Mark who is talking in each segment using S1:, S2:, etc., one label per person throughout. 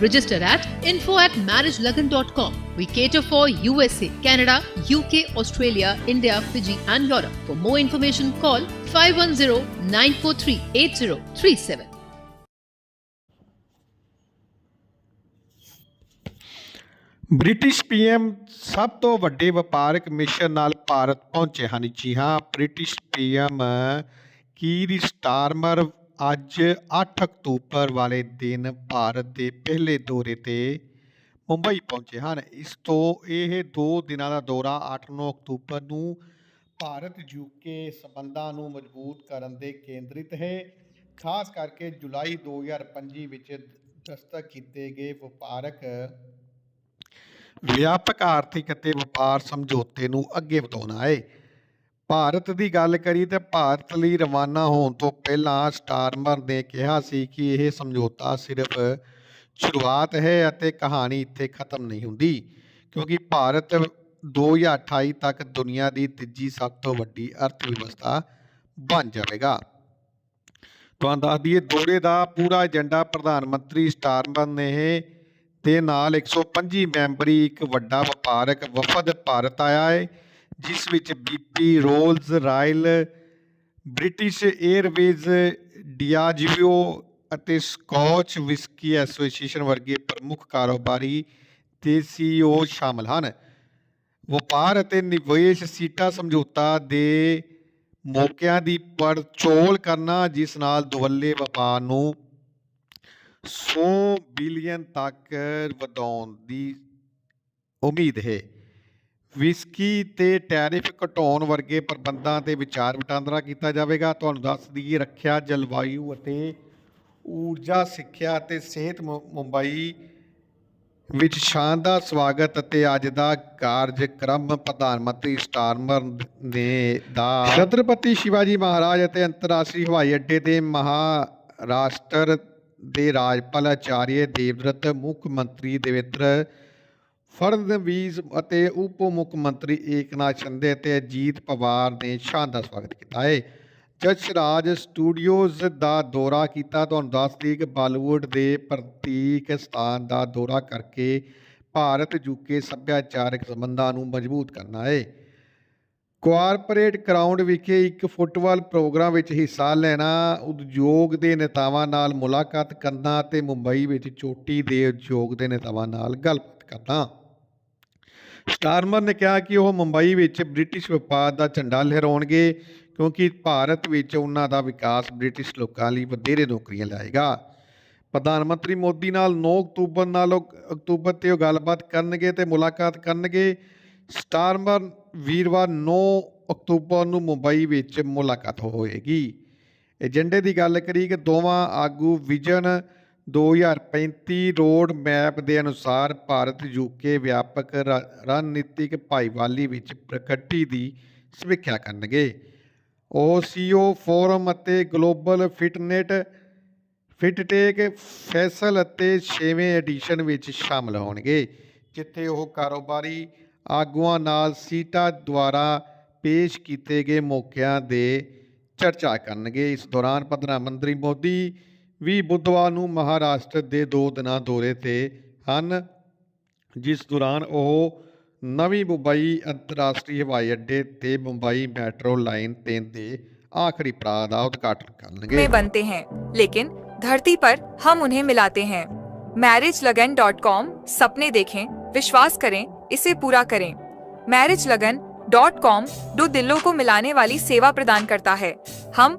S1: Register at info at marriagelagan.com. We cater for USA, Canada, UK, Australia, India, Fiji, and Europe. For more information, call 510 943 8037.
S2: British PM ਸਭ ਤੋਂ ਵੱਡੇ ਵਪਾਰਕ mission ਨਾਲ ਭਾਰਤ ਪਹੁੰਚੇ ਹਨ ਜੀ ਹਾਂ ਬ੍ਰਿਟਿਸ਼ ਪੀਐਮ ਕੀਰ ਸਟਾਰਮਰ ਅੱਜ 8 ਅਕਤੂਬਰ ਵਾਲੇ ਦਿਨ ਭਾਰਤ ਦੇ ਪਹਿਲੇ ਦੌਰੇ ਤੇ ਮੁੰਬਈ ਪਹੁੰਚੇ ਹਨ। ਇਸ ਤੋਂ ਇਹ 2 ਦਿਨਾਂ ਦਾ ਦੌਰਾ 8-9 ਅਕਤੂਬਰ ਨੂੰ ਭਾਰਤ ਯੂਕੇ ਸਬੰਧਾਂ ਨੂੰ ਮਜ਼ਬੂਤ ਕਰਨ ਦੇ ਕੇਂਦਰਿਤ ਹੈ। ਖਾਸ ਕਰਕੇ ਜੁਲਾਈ 2025 ਵਿੱਚ ਦਸਤਕ ਕੀਤੇ ਗਏ ਵਪਾਰਕ ਵਿਆਪਕ ਆਰਥਿਕ ਅਤੇ ਵਪਾਰ ਸਮਝੌਤੇ ਨੂੰ ਅੱਗੇ ਵਧਾਉਣਾ ਹੈ। ਭਾਰਤ ਦੀ ਗੱਲ ਕਰੀ ਤੇ ਭਾਰਤ ਲਈ ਰਵਾਨਾ ਹੋਣ ਤੋਂ ਪਹਿਲਾਂ ਸਟਾਰਮਰ ਨੇ ਕਿਹਾ ਸੀ ਕਿ ਇਹ ਸਮਝੌਤਾ ਸਿਰਫ ਸ਼ੁਰੂਆਤ ਹੈ ਅਤੇ ਕਹਾਣੀ ਇੱਥੇ ਖਤਮ ਨਹੀਂ ਹੁੰਦੀ, ਕਿਉਂਕਿ ਭਾਰਤ 2028 ਤੱਕ ਦੁਨੀਆ ਦੀ ਤੀਜੀ ਸਭ ਤੋਂ ਵੱਡੀ ਅਰਥ ਵਿਵਸਥਾ ਬਣ ਜਾਵੇਗਾ। ਤੁਹਾਨੂੰ ਦੱਸ ਦਈਏ, ਦੌਰੇ ਦਾ ਪੂਰਾ ਏਜੰਡਾ ਪ੍ਰਧਾਨ ਮੰਤਰੀ ਸਟਾਰਮਰ ਨੇ ਦੇ ਨਾਲ 125 ਮੈਂਬਰੀ, ਇੱਕ ਵੱਡਾ ਵਪਾਰਕ ਵਫਦ ਭਾਰਤ ਆਇਆ ਹੈ। ਜਿਸ ਵਿੱਚ BP Rolls Royce, British airways Diageo ਅਤੇ ਸਕਾਚ ਵਿਸਕੀ ਐਸੋਸੀਏਸ਼ਨ ਵਰਗੇ ਪ੍ਰਮੁੱਖ ਕਾਰੋਬਾਰੀ ਤੇ ਸੀਈਓ ਸ਼ਾਮਲ ਹਨ। ਵਪਾਰ ਅਤੇ ਨਿਵੇਸ਼ ਸੀਟਾ ਸਮਝੌਤਾ ਦੇ ਮੌਕਿਆਂ ਦੀ ਪੜਚੋਲ ਕਰਨਾ, ਜਿਸ ਨਾਲ ਦੁਵੱਲੇ ਵਪਾਰ ਨੂੰ 100 ਬਿਲੀਅਨ ਤੱਕ ਵਧਾਉਣ ਦੀ ਉਮੀਦ ਹੈ। ਵਿਸਕੀ ਤੇ ਟੈਰਿਫ ਘਟਾਉਣ ਵਰਗੇ ਪ੍ਰਬੰਧਾਂ ਤੇ ਵਿਚਾਰ ਵਟਾਂਦਰਾ ਕੀਤਾ ਜਾਵੇਗਾ। ਤੁਹਾਨੂੰ ਦੱਸ ਦਈਏ, ਰੱਖਿਆ, ਜਲਵਾਯੂ ਅਤੇ ਊਰਜਾ, ਸਿੱਖਿਆ ਅਤੇ ਸਿਹਤ ਮੁ- ਮੁੰਬਈ ਵਿੱਚ ਸ਼ਾਨਦਾਰ ਸਵਾਗਤ ਅਤੇ ਅੱਜ ਦਾ ਕਾਰਜਕ੍ਰਮ ਪ੍ਰਧਾਨ ਮੰਤਰੀ ਸਟਾਰਮਰ ਨੇ ਦਾ ਛਤਰਪਤੀ ਸ਼ਿਵਾਜੀ ਮਹਾਰਾਜ ਅਤੇ ਅੰਤਰਰਾਸ਼ਟਰੀ ਹਵਾਈ ਅੱਡੇ ਦੇ ਮਹਾਰਾਸ਼ਟਰ ਦੇ ਰਾਜਪਾਲ ਆਚਾਰੀਆ ਦੇਵਵ੍ਰਤ, ਮੁੱਖ ਮੰਤਰੀ ਦੇਵੇਂਦਰ ਫੜਨਵੀਸ ਅਤੇ ਉਪ ਮੁੱਖ ਮੰਤਰੀ ਏਕਨਾਥ ਸ਼ਿੰਦੇ ਅਤੇ ਅਜੀਤ ਪਵਾਰ ਨੇ ਸ਼ਾਨਦਾਰ ਸਵਾਗਤ ਕੀਤਾ ਹੈ। ਜਸ ਰਾਜ ਸਟੂਡੀਓਜ਼ ਦਾ ਦੌਰਾ ਕੀਤਾ। ਤੁਹਾਨੂੰ ਦੱਸ ਦਈਏ ਕਿ ਬਾਲੀਵੁੱਡ ਦੇ ਪ੍ਰਤੀਕ ਸਥਾਨ ਦਾ ਦੌਰਾ ਕਰਕੇ ਭਾਰਤ ਯੂਕੇ ਸੱਭਿਆਚਾਰਕ ਸੰਬੰਧਾਂ ਨੂੰ ਮਜ਼ਬੂਤ ਕਰਨਾ ਹੈ। ਕੋਆਰਪੋਰੇਟ ਗਰਾਊਂਡ ਵਿਖੇ ਇੱਕ ਫੁੱਟਬਾਲ ਪ੍ਰੋਗਰਾਮ ਵਿੱਚ ਹਿੱਸਾ ਲੈਣਾ, ਉਦਯੋਗ ਦੇ ਨੇਤਾਵਾਂ ਨਾਲ ਮੁਲਾਕਾਤ ਕਰਨਾ ਅਤੇ ਮੁੰਬਈ ਵਿੱਚ ਚੋਟੀ ਦੇ ਉਦਯੋਗ ਦੇ ਨੇਤਾਵਾਂ ਨਾਲ ਗੱਲਬਾਤ ਕਰਨਾ। ਸਟਾਰਮਰ ਨੇ ਕਿਹਾ ਕਿ ਉਹ ਮੁੰਬਈ ਵਿੱਚ ਬ੍ਰਿਟਿਸ਼ ਵਪਾਰ ਦਾ ਝੰਡਾ ਲਹਿਰਾਉਣਗੇ ਕਿਉਂਕਿ ਭਾਰਤ ਵਿੱਚ ਉਹਨਾਂ ਦਾ ਵਿਕਾਸ ਬ੍ਰਿਟਿਸ਼ ਲੋਕਾਂ ਲਈ ਵਧੇਰੇ ਨੌਕਰੀਆਂ ਲਿਆਏਗਾ ਪ੍ਰਧਾਨ ਮੰਤਰੀ ਮੋਦੀ ਨਾਲ 9 ਅਕਤੂਬਰ ਨਾਲ ਅਕਤੂਬਰ ਤੇ ਉਹ ਗੱਲਬਾਤ ਕਰਨਗੇ ਤੇ ਮੁਲਾਕਾਤ ਕਰਨਗੇ। ਸਟਾਰਮਰ ਵੀਰਵਾਰ 9 ਅਕਤੂਬਰ ਨੂੰ ਮੁੰਬਈ ਵਿੱਚ ਮੁਲਾਕਾਤ ਹੋਏਗੀ। ਏਜੰਡੇ ਦੀ ਗੱਲ ਕਰੀ ਕਿ ਦੋਵਾਂ ਆਗੂ ਵਿਜਨ 2035 ਰੋਡ ਮੈਪ ਦੇ ਅਨੁਸਾਰ ਭਾਰਤ ਯੂਕੇ ਵਿਆਪਕ ਰ- ਰਣਨੀਤਿਕ ਭਾਈਵਾਲੀ ਵਿੱਚ ਪ੍ਰਗਤੀ ਦੀ ਸਮੀਖਿਆ ਕਰਨਗੇ। ਉਹ ਸੀਓ ਫੋਰਮ ਅਤੇ ਗਲੋਬਲ ਫਿਟਨੈਟ ਫਿਟਟੇਕ ਫੈਸਲ ਅਤੇ 6ਵੇਂ ਐਡੀਸ਼ਨ ਵਿੱਚ ਸ਼ਾਮਲ ਹੋਣਗੇ, ਜਿੱਥੇ ਉਹ ਕਾਰੋਬਾਰੀ ਆਗੂਆਂ ਨਾਲ ਸੀਟਾ ਦੁਆਰਾ ਪੇਸ਼ ਕੀਤੇ ਗਏ ਮੌਕਿਆਂ ਦੇ ਚਰਚਾ ਕਰਨਗੇ। ਇਸ ਦੌਰਾਨ ਪ੍ਰਧਾਨ ਮੰਤਰੀ ਮੋਦੀ भी बुधवार को महाराष्ट्र के दो दिन दौरे ਤੇ हैं जिस दौरान वह नवी मुंबई ਅੰਤਰਰਾਸ਼ਟਰੀ हवाई अड्डे से मुंबई ਮੈਟਰੋ लाइन तीन के आखिरी पड़ा का उद्घाटन करेंगे
S3: में बनते हैं लेकिन धरती पर हम उन्हें मिलाते हैं मैरिज लगन डॉट कॉम सपने देखें विश्वास करें इसे पूरा करें मैरिज लगन डॉट कॉम दो दिलों को मिलाने वाली सेवा प्रदान करता है हम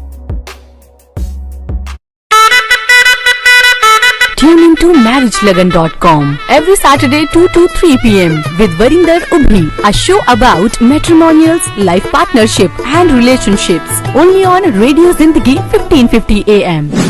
S4: Into marriagelagan.com every Saturday 2 to 3 p.m. with Varinder Ubhi, a show about matrimonials, life partnership and relationships. Only on Radio Zindagi 1550 AM.